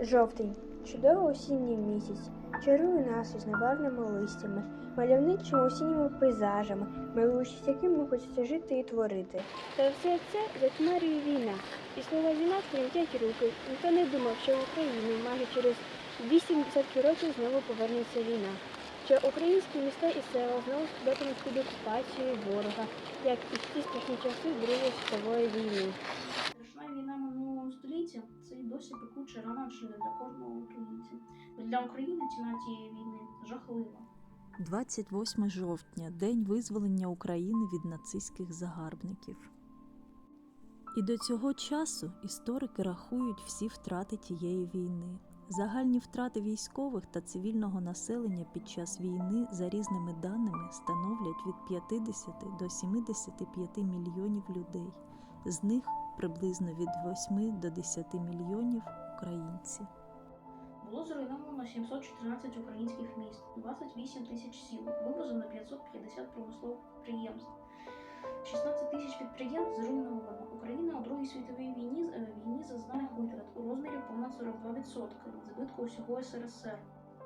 Жовтень чудовий осінній місяць, чарує нас із небарвними листями, мальовничими осінніми пейзажами, милуючись яким хочеться жити і творити. Та все це затьмарює війна. І слова війна тремтять руки. Ніхто не думав, що в Україну майже через 80 років знову повернеться війна. Що українські міста і села знову спадатимуть під окупацією ворога, як і в ті страшні часи Другої світової війни. Страшна війна минулого століття досі пекуча рана чи для кожного українця. Для України ціна цієї війни жахлива. 28 жовтня День визволення України від нацистських загарбників. І до цього часу історики рахують всі втрати тієї війни. Загальні втрати військових та цивільного населення під час війни за різними даними становлять від 50 до 75 мільйонів людей. З них приблизно від 8 до 10 мільйонів українці. Було зруйновано 714 українських міст, 28 тисяч сіл, вивезено 550 промислових підприємств. 16 тисяч підприємств зруйновано. Україна у Другій світовій війні, е, війні зазнала витрат у розмірі понад 42% від збитку усього СРСР.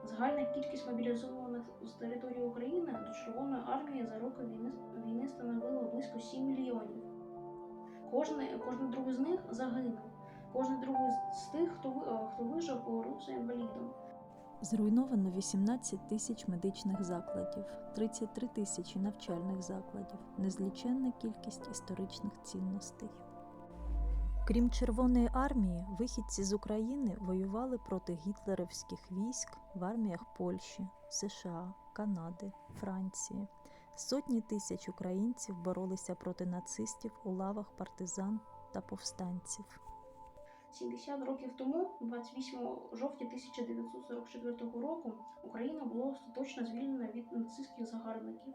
Загальна кількість мобілізованих з території України до Червоної армії за роки війни, війни становила близько 7 мільйонів. Кожний, кожен другий з них загинув. Кожен другий з тих, хто, е, хто вижив, повернувся інвалідом. Зруйновано 18 тисяч медичних закладів, 33 тисячі навчальних закладів, незліченна кількість історичних цінностей. Крім Червоної армії, вихідці з України воювали проти гітлерівських військ в арміях Польщі, США, Канади, Франції. Сотні тисяч українців боролися проти нацистів у лавах партизан та повстанців. 70 років тому, 28 жовтня 1944 року, Україна була остаточно звільнена від нацистських загарбників.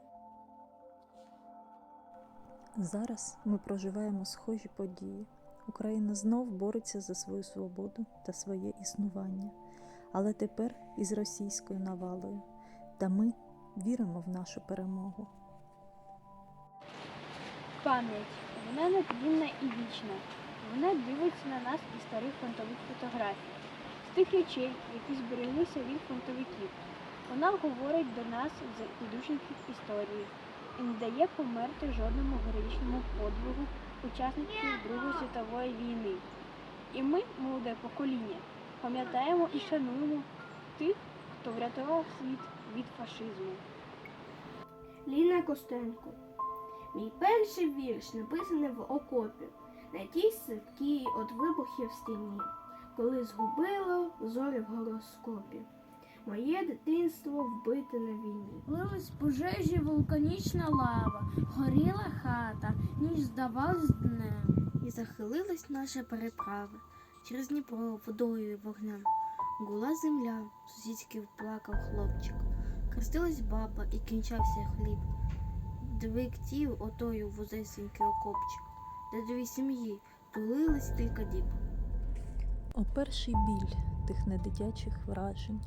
Зараз ми проживаємо схожі події. Україна знов бореться за свою свободу та своє існування, але тепер із російською навалою. Та ми віримо в нашу перемогу. Пам'ять. Вона нетлінна і вічна. Вона дивиться на нас із старих фронтових фотографій, з тих речей, які збереглися від фронтовиків. Вона говорить до нас з підручників історії і не дає померти жодному героїчному подвигу учасників Другої світової війни. І ми, молоде покоління, пам'ятаємо і шануємо тих, хто врятував світ від фашизму. Ліна Костенко. Мій перший вірш написаний в окопі, на тій сипкій от вибухів стіні, коли згубило зорі в гороскопі. Моє дитинство вбите на війні. Лилась пожежі вулканічна лава, горіла хата, ніч здавалась днем. І захилилась наша переправа через Дніпро водою і вогнем. Гула земля, сусідський плакав хлопчик. Крестилась баба і кінчався хліб. Двиктів отою вузесенький окопчик, де дві сім'ї тулились кілька діб. О перший біль тих недитячих вражень,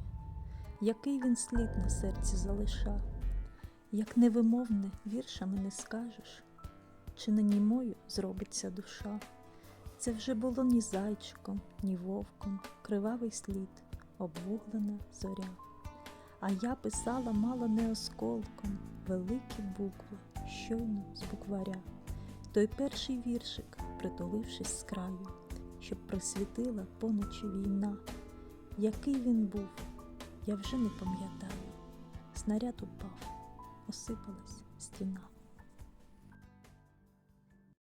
який він слід на серці залишав, як невимовне віршами не скажеш, чи не німою зробиться душа. Це вже було ні зайчиком, ні вовком, кривавий слід, обвуглена зоря. А я писала мало не осколком великі букви, щойно з букваря. Той перший віршик, притулившись з краю, щоб присвітила поночі війна. Який він був, я вже не пам'ятаю. Снаряд упав, осипалась стіна.